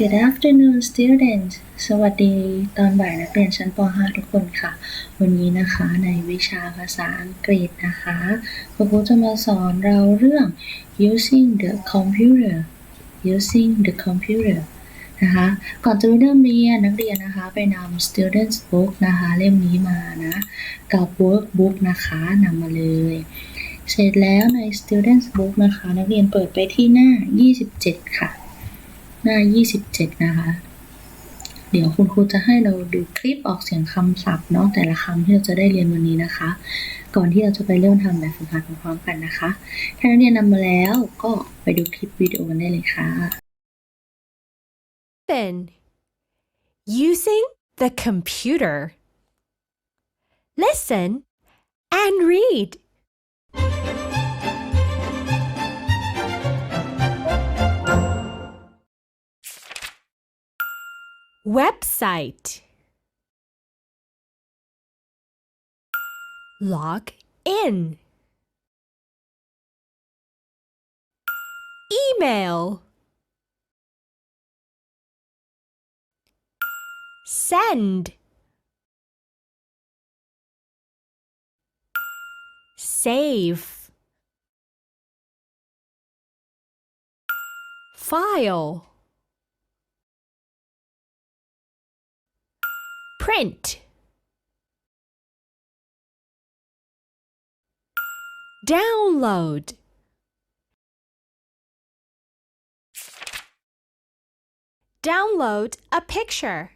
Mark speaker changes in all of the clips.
Speaker 1: Good afternoon students สวัสดีตอนบ่ายนักเรียนชั้นป .5 ทุกคนค่ะ วันนี้นะคะในวิชาภาษาอังกฤษนะคะครูครูจะมาสอนเราเรื่อง using the computer using the computer นะคะก่อนจะไปเริ่มเรียนนักเรียนนะคะ ไปนำ students book นะคะ เล่มนี้มานะ กับ workbook นะคะนำมาเลยเสร็จแล้วใน students book นะคะ นักเรียนเปิดไปที่หน้า 27 ค่ะ หน้า 27 นะคะ เดี๋ยวคุณครูจะให้เราดูคลิปออกเสียงคำศัพท์เนาะแต่ละคำที่เราจะได้เรียนวันนี้นะคะ ก่อนที่เราจะไปเริ่มทำแบบฝึกหัดพร้อมๆกันนะคะ ถ้านักเรียนนำมาแล้วก็ไปดูคลิปวิดีโอกันได้เลยค่ะ
Speaker 2: Then, using the computer. Listen and read. Website. Log in. Email. Send. Save. File. Print. Download. Download a picture.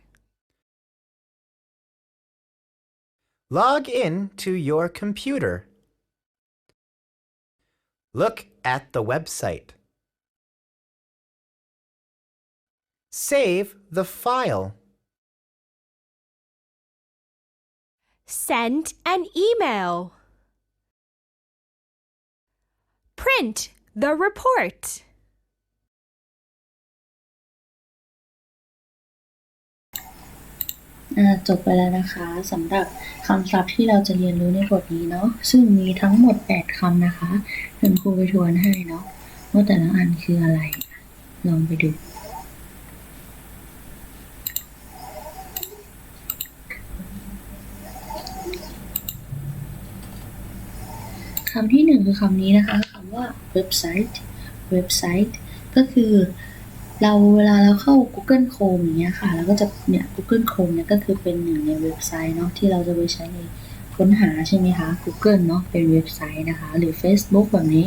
Speaker 3: Log in to your computer. Look at the website. Save the file.
Speaker 2: Send an email. Print the report.
Speaker 1: จบไปแล้วนะคะสำหรับคำศัพท์ที่เราจะเรียนรู้ในบทนี้เนาะซึ่งมีทั้งหมด 8คำนะคะเดี๋ยวครูไปทวนให้เนาะว่าแต่ละอันคืออะไร ลองไปดู คำที่หนึ่งคือคำนี้นะคะคำว่าเว็บไซต์เว็บไซต์ก็คือเราเวลาเราเข้า Google Chrome อย่างเงี้ยค่ะเราก็จะเนี่ย Google Chrome เนี่ยก็คือเป็นหนึ่งในเว็บไซต์เนาะที่เราจะไปใช้ในค้นหาใช่ไหมคะ Google เนาะเป็นเว็บไซต์นะคะ หรือ Facebook แบบนี้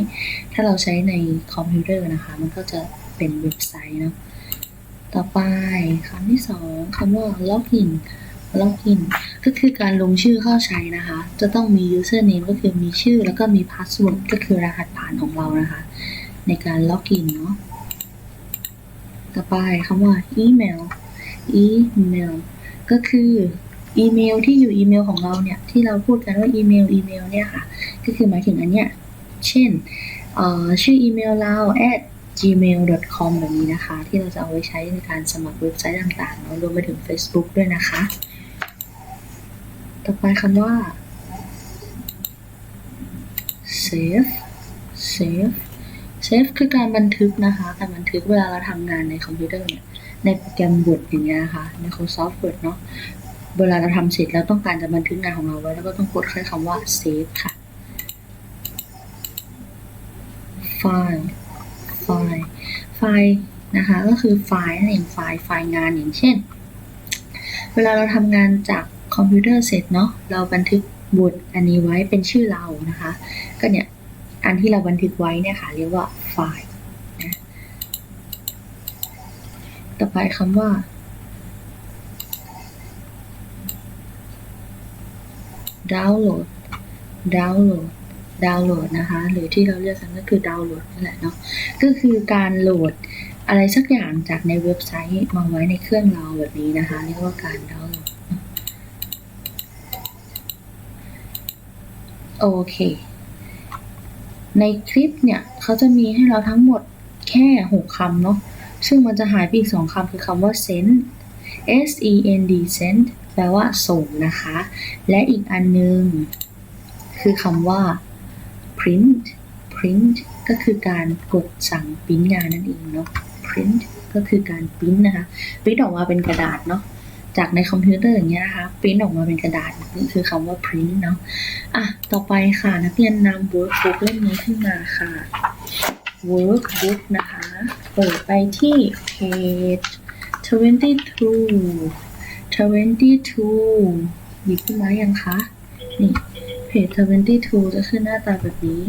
Speaker 1: ถ้าเราใช้ในคอมพิวเตอร์นะคะ มันก็จะเป็นเว็บไซต์เนาะต่อไปคำที่สองคำว่า login login ก็คือการลงชื่อเข้าใช้นะคะ จะต้องมี username ก็คือมีชื่อแล้วก็มี password ก็คือรหัสผ่านของเรานะคะ ในการ login เนาะต่อไปคำว่า email email ก็คืออีเมลที่อยู่อีเมลของเราเนี่ย ที่เราพูดกันว่าอีเมลอีเมลเนี่ยค่ะ ก็คือหมายถึงอันเนี้ย เช่นเอ่อชื่ออีเมลเรา at gmail.com แบบนี้นะคะ ที่เราจะเอาไว้ใช้ในการสมัครเว็บไซต์ต่างๆรวมไปถึง Facebook ด้วยนะคะ ต่อไปคำว่า save save save คือการบันทึกนะคะ การบันทึกเวลาเราทำงานในคอมพิวเตอร์เนี่ยในโปรแกรม Word อย่างเงี้ยนะคะ Microsoft Word เนาะเวลาเราทำเสร็จแล้วต้องการจะบันทึกงานของเราไว้ แล้วก็ต้องกดค่คำว่า save ค่ะ file file file นะคะ ก็คือไฟล์นั่นเองไฟล์ไฟล์งานอย่างเช่น เวลาเราทำงานจาก คอมพิวเตอร์เสร็จเนาะเราบันทึกบทอันนี้ไว้เป็นชื่อเรานะคะ ก็เนี่ยอันที่เราบันทึกไว้เนี่ยค่ะ เรียกว่าไฟล์นะต่อไปคำว่า download download download นะคะ หรือที่เราเรียกกันก็คือ download นั่นแหละเนาะก็คือการโหลดอะไรสักอย่างจากในเว็บไซต์มาไว้ในเครื่องเราแบบนี้นะคะเรียกว่าการ download โอเค ในคลิปเนี่ยเขาจะมีให้เราทั้งหมดแค่6คำเนาะ ซึ่งมันจะหายไปอีก2คำคือคำว่า send s e n d send แปลว่าส่งนะคะ และอีกอันนึง คือคำว่า print print ก็คือการกดสั่งปริ้นงานนั่นเองเนาะ print ก็คือการปริ้นนะคะปริ้นออกมาเป็นกระดาษเนาะ จากในคอมพิวเตอร์อย่างเงี้ยนะคะปริ้นออกมาเป็นกระดาษนี่คือคำว่า print เนาะอะต่อไปค่ะนักเรียนนำ workbook เล่มนี้ขึ้นมาค่ะ workbook นะคะเปิดไปที่ page 22 22หยิบขึ้นมายังคะ นี่ page 22 จะขึ้นหน้าตาแบบนี้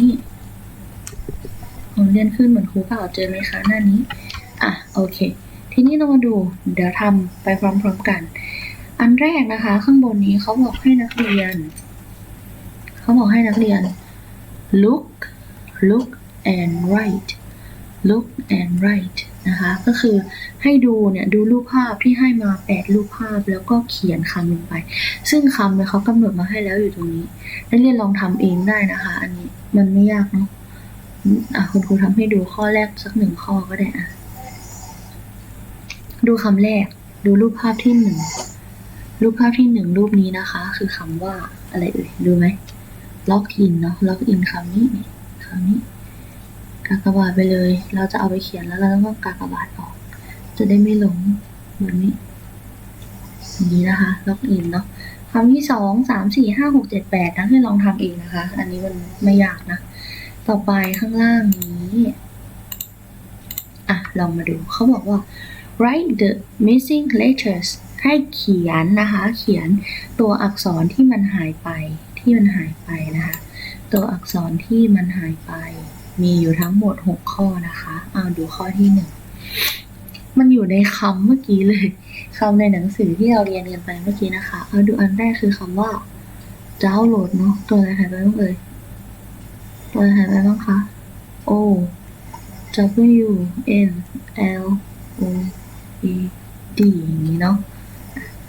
Speaker 1: ผมเรียนขึ้นเหมือนครูเปล่าเจอไหมคะ หน้านี้ อะ โอเค ทีนี้เรามาดูเดี๋ยวทำไปพร้อมๆกัน อันแรกนะคะ ข้างบนนี้เขาบอกให้นักเรียน เขาบอกให้นักเรียน look look and write look and write นะคะ ก็คือให้ดูเนี่ยดูรูปภาพที่ให้มาแปดรูปภาพแล้วก็เขียนคำลงไป ซึ่งคำเนี่ยเขากำหนดมาให้แล้วอยู่ตรงนี้นักเรียนลองทำเองได้นะคะ อันนี้มันไม่ยากเนาะอะคุณครูทำให้ดูข้อแรกสักหนึ่งข้อก็ได้อะ ดูคำแรก ดูรูปภาพที่หนึ่งรูปภาพที่หนึ่งรูปนี้นะคะ คือคำว่าอะไรเอ่ยดูไหมล็อกอินเนาะล็อกอินคำนี้คำนี้ กากบาทไปเลย เราจะเอาไปเขียนแล้วเราต้องกากบาทออก จะได้ไม่หลงแบบนี้อย่างนี้นะคะล็อกอินเนาะคำที่สองสามสี่ห้าหกเจ็ดแปดนักเรียนลองทำเองนะคะ อันนี้มันไม่ยากนะ ต่อไปข้างล่างนี้ อะ ลองมาดูเขาบอกว่า write the missing letters ให้เขียนนะคะ เขียนตัวอักษรที่มันหายไป ที่มันหายไปนะคะ ตัวอักษรที่มันหายไป มีอยู่ทั้งหมด 6 ข้อนะคะ เอาดูข้อที่หนึ่งมันอยู่ในคำเมื่อกี้เลยคำในหนังสือที่เราเรียนกันไปเมื่อกี้นะคะ เอาดูอันแรกคือคำว่า download เนาะ ตัวอะไรหายไปบ้างเอ่ย ตัวอะไรหายไปบ้างคะ O W N L O D อย่างนี้เนาะ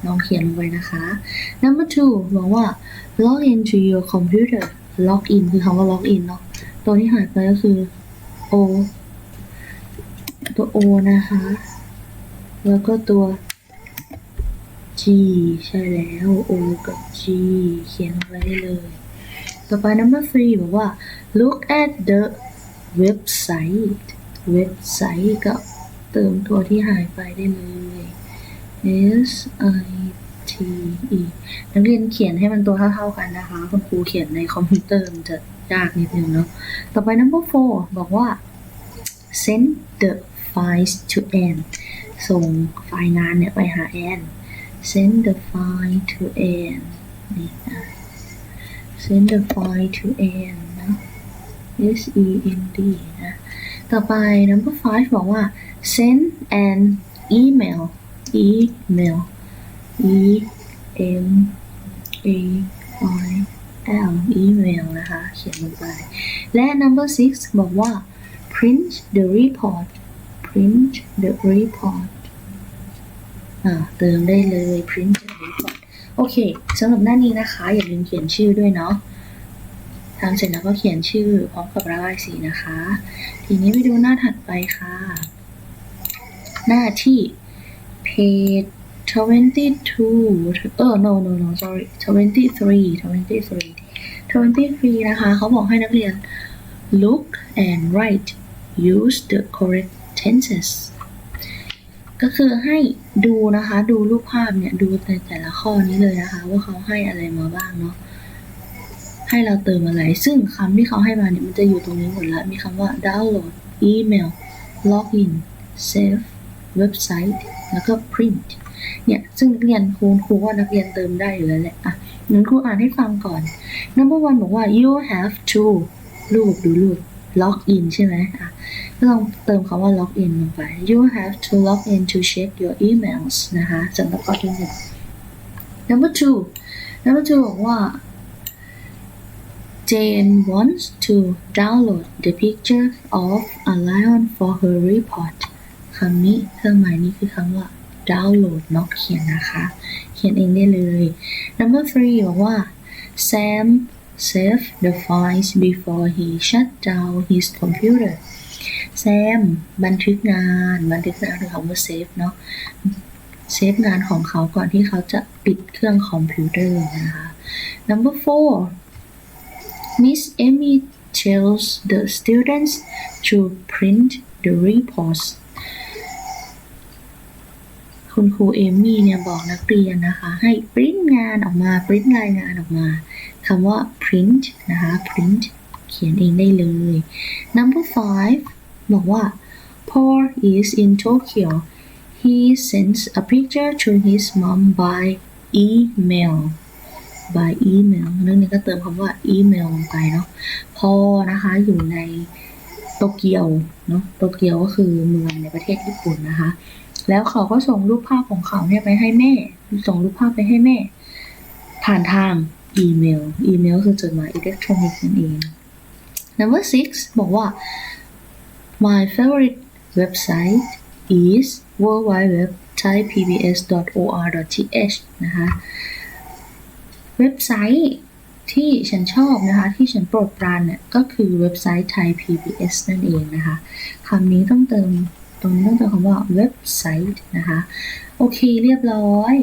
Speaker 1: ลองเขียนลงไปนะคะ number two บอกว่า log into your computer log in คือคำว่า log in เนาะ ตัวที่หายไปก็คือ O ตัว O นะคะ แล้วก็ตัว G ใช่แล้ว O กับ G เขียนลงไปได้เลย ต่อไป number three บอกว่า look at the website เว็บไซต์ก็ เติมตัวที่หายไปได้เลย S I T E นักเรียนเขียนให้มันตัวเท่าๆกันนะคะ คุณครูเขียนในคอมพิวเตอร์มันจะยากนิดนึงเนาะ ต่อไป number four บอกว่า send the files to Anne ส่งไฟล์งานเนี่ยไปหาแอน send the file to Anne นี่นะ send the file to Anne นะ S E N D นะ ต่อไป number five บอกว่า send an email email e m a i l email นะคะเขียนลงไป และ number six บอกว่า print the report print the report อ่าเติมได้เลย print the report โอเคสำหรับหน้านี้นะคะ อย่าลืมเขียนชื่อด้วยเนาะทำเสร็จแล้วก็เขียนชื่อพร้อมกับระบายสีนะคะ ทีนี้ไปดูหน้าถัดไปค่ะ หน้าที่ page 22เออ no no no sorry 23 23 23นะคะ เขาบอกให้นักเรียน look and write use the correct tenses ก็คือให้ดูนะคะ ดูรูปภาพเนี่ย ดูในแต่ละข้อนี้เลยนะคะ ว่าเขาให้อะไรมาบ้างเนาะให้เราเติมอะไร ซึ่งคำที่เขาให้มาเนี่ย มันจะอยู่ตรงนี้หมดล้วมีคำว่า download email login save website แล้วก็ print เนี่ย ซึ่งนักเรียนครูครูว่านักเรียนเติมได้อยู่แล้วแหละอะงั้นครูอ่านให้ฟังก่อน number one บอกว่า you have to รูปดูรูป log in ใช่ไหมอะก็ลองเติมคำว่า log in ลงไป you have to log in to check your emails นะคะสำหรับข้อที่หนึ่ง number two number two บอกว่า Jane wants to download the picture of a lion for her report คำนี้เครื่องหมายนี้คือคำว่า download เนาะเขียนนะคะ เขียนเองได้เลย number three บอกว่า Sam saved the files before he shut down his computer แซมบันทึกงานบันทึกงานคือคำว่าเซฟเนาะเซฟงานของเขาก่อนที่เขาจะปิดเครื่องคอมพิวเตอร์นะคะ number four Miss Amy tells the students to print the reports คุณครูเอมี่เนี่ยบอกนักเรียนนะคะ ให้ปริ้นงานออกมาปริ้นรายงานออกมาคำว่า print นะคะ print เขียนเองได้เลย number five บอกว่า Paul is in Tokyo he sends a picture to his mom by email by email เรื่องนี้ก็เติมคำว่า email ลงไปเนาะพ่อนะคะอยู่ในโตเกียวเนาะโตเกียวก็คือเมืองในประเทศญี่ปุ่นนะคะ แล้วเขาก็ส่งรูปภาพของเขาเนี่ยไปให้แม่ ส่งรูปภาพไปให้แม่ ผ่านทางอีเมล อีเมลคือจดหมายอิเล็กทรอนิกส์นั่นเอง number six บอกว่า my favorite website is www.thaipbs.or.th นะคะ เว็บไซต์ที่ฉันชอบนะคะ ที่ฉันโปรดปรานเนี่ยก็คือเว็บไซต์ไทย PBS นั่นเองนะคะคำนี้ต้องเติม รงนี้ต้องเติมคำว่าเว็บไซต์นะคะ โอเคเรียบร้อย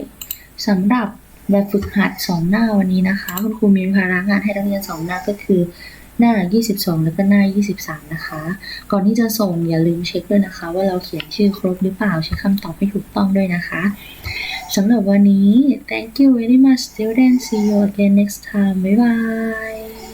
Speaker 1: สำหรับแบบฝึกหัด2หน้าวันนี้นะคะ คุณครูมีภาระงานให้นักเรียน2หน้าก็คือหน้า 22 แล้วก็หน้า 23 นะคะ ก่อนที่จะส่งอย่าลืมเช็คด้วยนะคะ ว่าเราเขียนชื่อครบหรือเปล่าเช็คคำตอบให้ถูกต้องด้วยนะคะสำหรับวันนี้ thank you very much students see you again next time บ๊ายบาย